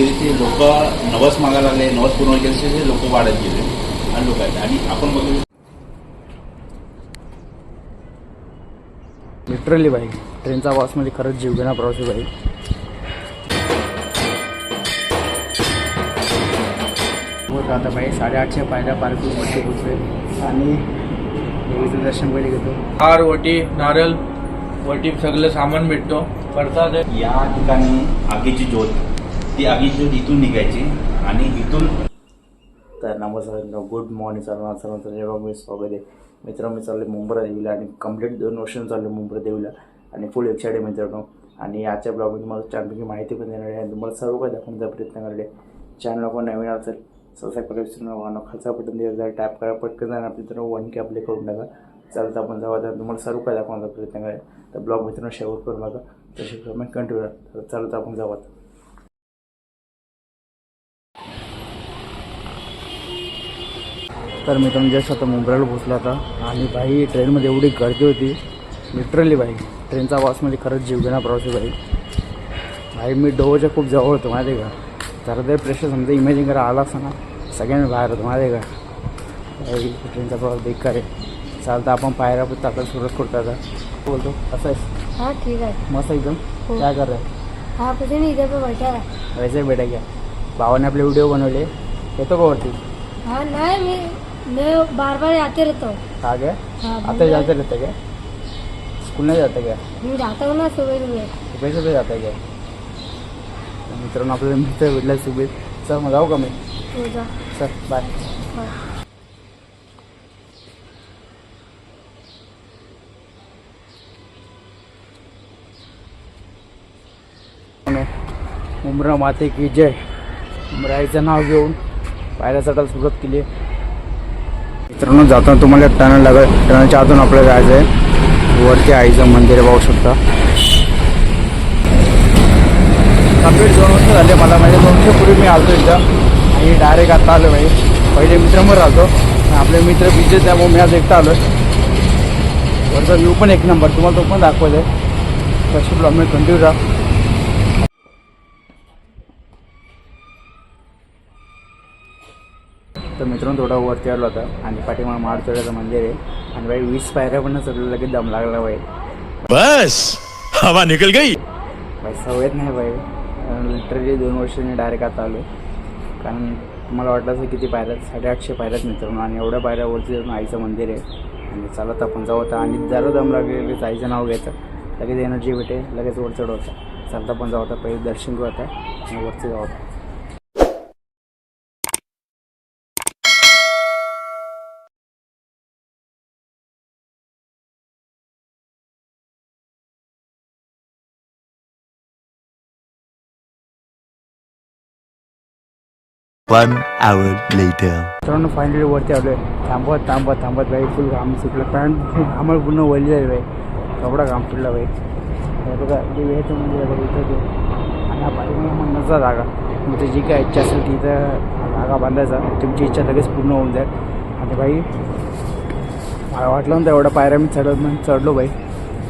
शिबिरीचे लोक नवस मागायला लागले नवस पूर्ण केले लोक वाढत गेले आणि लोक आहेत. आणि आपण बघू लिटरली बाई ट्रेनचा आवाज म्हणजे खरंच जीवघेणा प्रवासी बाई होत आता बाई साडेआठशे पायऱ्या पार्किंगमध्ये पोचले आणि देवीचं दर्शन पहिले घेतो. हार वटी नारळ वटी सगळं सामान भेटतो. प्रसाद आहे. या ठिकाणी आगीची ज्योत. ती आगीची इथून निघायची आणि इथून तर नमस्कार गुड मॉर्निंग सर्वांना. सर्वांचं जेव्हा मी स्वागत आहे. मित्रांनो मी चालले मुंबईला देवीला आणि कंप्लीट दोन वर्ष चाललो मुंबईला देवीला आणि फुल एक्साइड आहे मित्रांनो. आणि आजच्या ब्लॉगमध्ये तुम्हाला छानपैकी माहिती पण देणार आहे आणि तुम्हाला सर्व काही दाखवण्याचा प्रयत्न करले चॅनल आपण नवीन असेल सबस्क्राईब करा विसरू नका. खालचा बटन दिला टॅप करा पटकन जाणार मित्रांनो वन के आपले करून टाका. चालतं आपण जाऊ तर तुम्हाला सर्व काही दाखवण्याचा प्रयत्न करा तर ब्लॉग मित्रांनो शेवट करू नका तशी कमेंट कंटिन्यू तर चालतं आपण जाऊ आता तर मित्रांनो जस्ट आता मुंबईला पोचलो होता आणि बाई ट्रेनमध्ये एवढी गर्दी होती. लिटरली बाई ट्रेनचा आवाज म्हणजे खरंच जीवघेणा प्रवासी बाई. भाई मी डोहोच्या खूप जवळ होतो आहे का? जरा तरी प्रेशर समजा इमॅजिन करा आला असता ना सगळ्यांनी बाहेर होतो आहे का? ट्रेनचा प्रवास बेकार आहे. चालतं आपण पायऱ्या पण टाकायला सुरुवात करतो आता? बोलतो असं आहे हाँ ठीक है मस्त एकदम? हो. काय कर रहा है हाँ कुछ नहीं इधर पे बैठा है वैसे बेटा क्या भावाने आपले व्हिडिओ बनवले. येतो का वरती? हाँ नहीं मैं मैं बार बार आते रहता हूँ। हाँ आता जाते रहते क्या? स्कूल नाही जाते क्या? मैं जाता हूँ ना सुबह सुबह। पैसे सुद्धा जात काय? मित्रांनो आपल्याला मित्र भेटला सुबेत चल मग जाऊ का मी हो जा। चल बाय हाँ। उमरा माते की जय। उमराईचं नाव घेऊन पायऱ्या चढायला सुरुवात केली आहे मित्रांनो जाताना तुम्हाला टनल लागेल. टनलच्या आतून आपल्याला जायचं आहे वरती आईचं मंदिर आहे पाहू शकता. कंप्लीट दोन वर्ष झाले मला म्हणजे दोन वर्षापूर्वी मी आलतो इथं. आणि डायरेक्ट आता आलो भाई पहिले मित्रांवर आलतो राहतो आपले मित्र बिजे त्यामुळे मी आज एकटा आलो वरचा व्ह्यू पण एक नंबर तुम्हाला तो पण दाखवत आहे तशी प्रॉब्लेम कंटिन्यू राहा. तर मित्रांनो थोडा वरती आलो होता आणि पाठीमाग माड चढायचं मंदिर आहे. आणि बाई वीस पायऱ्या पण चढलं लगेच दम लागला बाई. बस! हवा निकल गई. बाई सवयच नाही बाई. लिटरली दोन वर्षांनी डायरेक्ट आता आलो कारण तुम्हाला वाटलं असं किती पायऱ्यात साडेआठशे पायऱ्यात मित्रांनो. आणि एवढ्या पायऱ्यावरती आईचं मंदिर आहे. आणि चालत आपण जाऊ आता. आणि जरा दम लागले लगेच आईचं नाव घ्यायचं. लगेच एनर्जी भेटे लगेच वर चढवतं चालता पण जाऊ आता पहिले दर्शन घेऊ आता. आणि वरती जाऊ आता. One hour later. मित्रांनो फायनली वरती आलो आहे थांबत थांबत बाई. फुल घाम सुटलं. पॅन्ट आम्हाला पूर्ण वळली आहे बाई. कपडा घाम सुटला बाई. बघा जे वेळेचं म्हणजे बघा इथं ते. आणि हा पाठीमागे म्हणण्याचा जागा तुमची म्हणजे जी काय इच्छा असेल ती इथं जागा बांधायचा. तुमची इच्छा लगेच पूर्ण होऊन जाईल. आणि बाई मला वाटलं नव्हतं एवढा पायऱ्या मी चढत म्हणून चढलो बाई.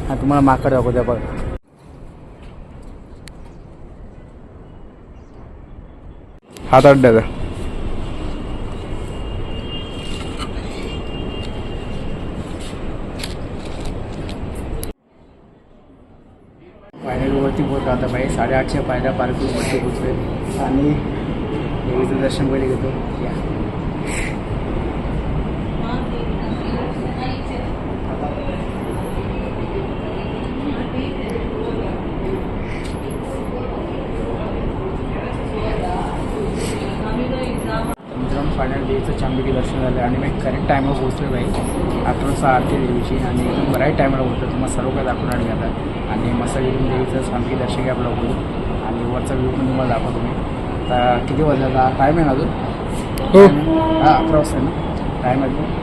आणि तुम्हाला माकड दाखवत्या बघा. हात आठ द्या फायनलवरती पोहोच आता पाहिजे साडेआठच्या पायऱ्या पार्किंगवरती पोचले आणि देवीचं दर्शन पहिले घेतो. या. देवीचं छानपैकी दर्शन झालं आणि मी करेक्ट टायमावर पोहोचलो बाई. अकरा वाजता आरती देवीची आणि एकदम राईट टायमाला पोहोचलो. तुम्हाला सर्व काही दाखवणार मी आता. आणि मस्त येऊन देवीचं छानपैकी दर्शन घ्या आपलं बघू आणि वरचा व्ह्यू पण तुम्हाला दाखवतो मी. आता किती वाजता टाईम आहे ना अजून? हो. हां अकरा वाजता आहे ना? टाईम आहे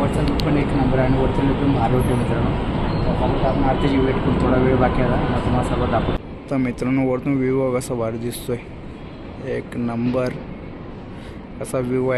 वरचा व्ह्यू पण एक नंबर आहे आणि वरचा व्ह्यू पण भारी होते मित्रांनो. तर आपण आरतीची वेट करून थोडा वेळ बाकी आहे आता. तुम्हाला सर्व दाखवतो. तर मित्रांनो वरतून व्ह्यू कसा भारी दिसतोय. एक नंबर असा व्ह्यू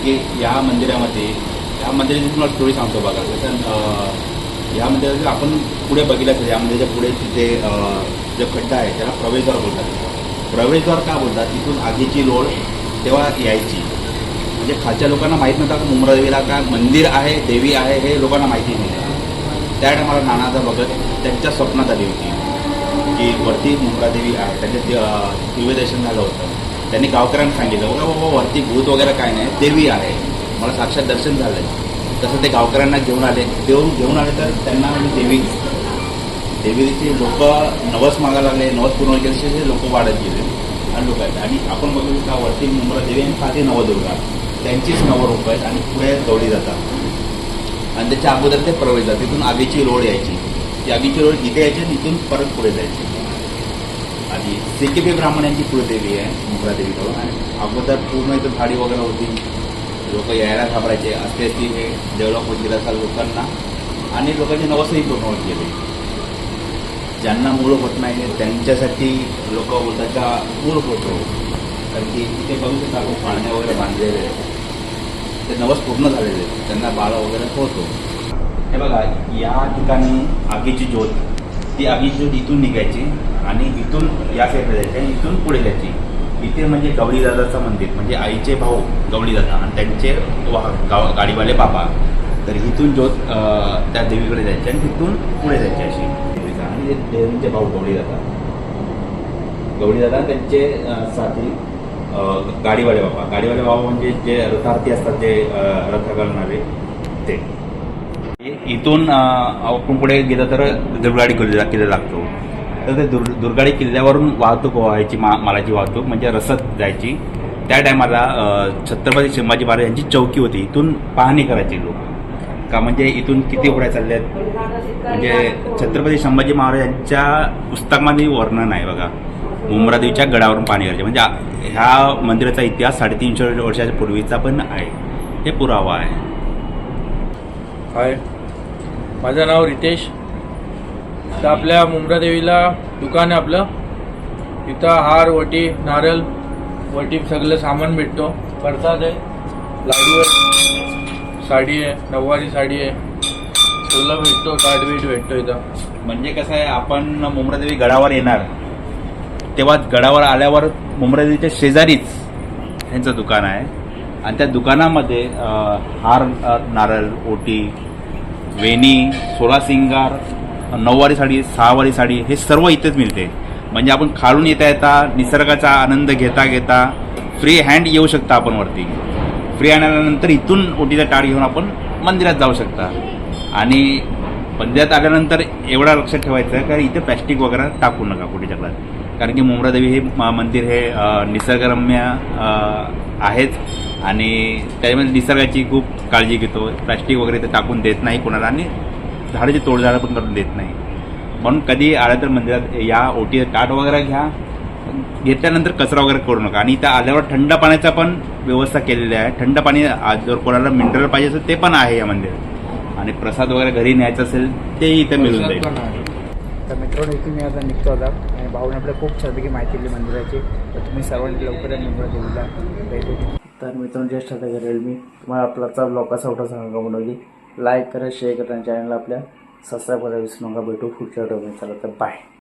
की या मंदिरामध्ये या मंदिराची तुम्हाला स्टोरी सांगतो बघा. कसं या मंदिराचं आपण पुढे बघितलं तर या मंदिराच्या पुढे तिथे जे जो खड्डा आहे त्याला प्रवेशद्वार बोलतात. प्रवेशद्वार का बोलतात? तिथून आधीची लोळ तेव्हा यायची. म्हणजे खालच्या लोकांना माहीत नव्हता की मुंब्रा काय मंदिर आहे देवी आहे हे लोकांना माहिती नव्हतं. त्या टायमाला नानाचा भगत त्यांच्या स्वप्नात आली होती. की वरती मुंग्रादेवी आहे. त्यांचे दि- दिव्यदर्शन झालं होतं. त्यांनी गावकऱ्यांना सांगितलं बघा बाबा वरती भूत वगैरे काय नाही देवी आहे. मला साक्षात दर्शन झालं तसं ते गावकऱ्यांना घेऊन आले. देऊन घेऊन आले तर त्यांना म्हणजे देवी. देवीचे लोक नवस मागायला लागले नवस पूर्ण केले लोक वाढत गेले. आणि लोक आहेत. आणि आपण बघितलं का वरती मुंब्रा देवी आणि खाली नवदुर्गा. त्यांचीच नवरूप आहेत आणि पुढे गवळी जातात. आणि त्याच्या अगोदर ते प्रवेश जातात. तिथून आगीची रोड यायची. ती आगीची रोड इथे यायची आणि इथून परत पुढे जायची. आणि सिकेपी ब्राह्मण यांची कुलदेवी आहे मुंब्रा करून आणि अगोदर पूर्ण इथं झाडी वगैरे होती. लोक यायला घाबरायचे. असते ती हे डेव्हलप होत गेलं असा लोकांना. आणि लोकांचे नवसही पूर्ण होत गेले. ज्यांना मूळ होत नाही त्यांच्यासाठी लोक बोलतात का मूळ होतो. कारण की तिथे बघू शकता आपण पाळण्या वगैरे बांधलेले आहेत. ते नवस पूर्ण झालेले आहेत. त्यांना बाळ वगैरे होतो. हे बघा या ठिकाणी आगीची ज्योत. ती आगीची ज्योत इथून निघायची. आणि इथून या साईडला जायचे आणि इथून पुढे जायची इथे म्हणजे गवळीदादाचं मंदिर म्हणजे आईचे भाऊ गवळीदादा आणि त्यांचे वा गाव गाडीवाले बाबा. तर इथून ज्योत त्या देवीकडे जायचे आणि तिथून पुढे जायची अशी. देवीचा आणि ते देवींचे भाऊ गवळीदादा. गवळीदादा त्यांचे साथी अं, गाडीवाले बाबा. गाडीवाले बाबा म्हणजे जे रथार्थी असतात जे रथ घालणारे ते. इथून आपण पुढे गेलं तर देवगाडी किल्ला किल्ला लागतो. तर ते दुर् दुर्गाडी किल्ल्यावरून वाहतूक व्हायची मा मालाची वाहतूक म्हणजे रसद जायची. त्या टायमाला छत्रपती संभाजी महाराज यांची चौकी होती. इथून पाहणी करायची लोक. का म्हणजे इथून किती उड्या चालल्यात? म्हणजे छत्रपती संभाजी महाराज यांच्या पुस्तकामध्ये वर्णन आहे बघा. मुंब्रादेवीच्या गडावरून पाणी करायचे. म्हणजे ह्या मंदिराचा इतिहास साडेतीनशे वर्षाच्या पूर्वीचा पण आहे. हे पुरावा आहे. हाय. माझं नाव रितेश. तर आपल्या मुंब्रा देवीला दुकान आहे आपलं. इथं हार वटी नारळ वटी सगळं सामान भेटतो. प्रसाद आहे. लाडू आहे साडी आहे नऊवारी साडी आहे. सगळं भेटतो ताट बीट भेटतो इथं. म्हणजे कसं आहे आपण मुंब्रादेवी गडावर येणार. तेव्हा गडावर आल्यावर मुंब्रादेवीच्या शेजारीच यांचं दुकान आहे. आणि त्या दुकानामध्ये हार नारळ ओटी वेणी सोळा सिंगार नऊवारी साडी सहावारी साडी हे सर्व इथेच मिळते. म्हणजे आपण खालून येता येता निसर्गाचा आनंद घेता घेता फ्री हँड येऊ शकता आपण वरती. फ्री हँड आल्यानंतर इथून ओटीचा टाळ घेऊन आपण मंदिरात जाऊ शकता. आणि मंदिरात आल्यानंतर एवढा लक्षात ठेवायचं का इथे प्लॅस्टिक वगैरे टाकू नका कुठे जंगलात कारण की मुंब्रादेवी हे मंदिर हे निसर्गरम्य आहेच. आणि त्याच्यामध्ये निसर्गाची खूप काळजी घेतो. प्लॅस्टिक वगैरे ते टाकून देत नाही कोणाला. आणि झाडाची तोडझाडं पण करून देत नाही. म्हणून कधी आलं तर मंदिरात या ओटी ताट वगैरे घ्या. घेतल्यानंतर कचरा वगैरे करू नका. आणि इथं आल्यावर थंड पाण्याचा पण व्यवस्था केलेली आहे. थंड पाणी आज जर कोणाला मिनरल पाहिजे असेल ते पण आहे या मंदिरात. आणि प्रसाद वगैरे घरी न्यायचं असेल तेही इथे मिळून जाईल. तर मित्रांनो इथून मी आता निघतो आता. आणि भाऊने आपल्याला खूप छानपैकी माहिती दिली मंदिराची. तर तुम्ही सर्वांनी लवकर भेट द्या. तर मित्रांनो ज्येष्ठ आता घरेल मी तुम्हाला आपला ब्लॉग कसा होता सांगा बनवली लाईक करा शेअर करा चॅनल चॅनलला आपल्या सबस्क्राईब करा विसरू नका भेटू पुढच्या व्हिडिओमध्ये चला तर बाय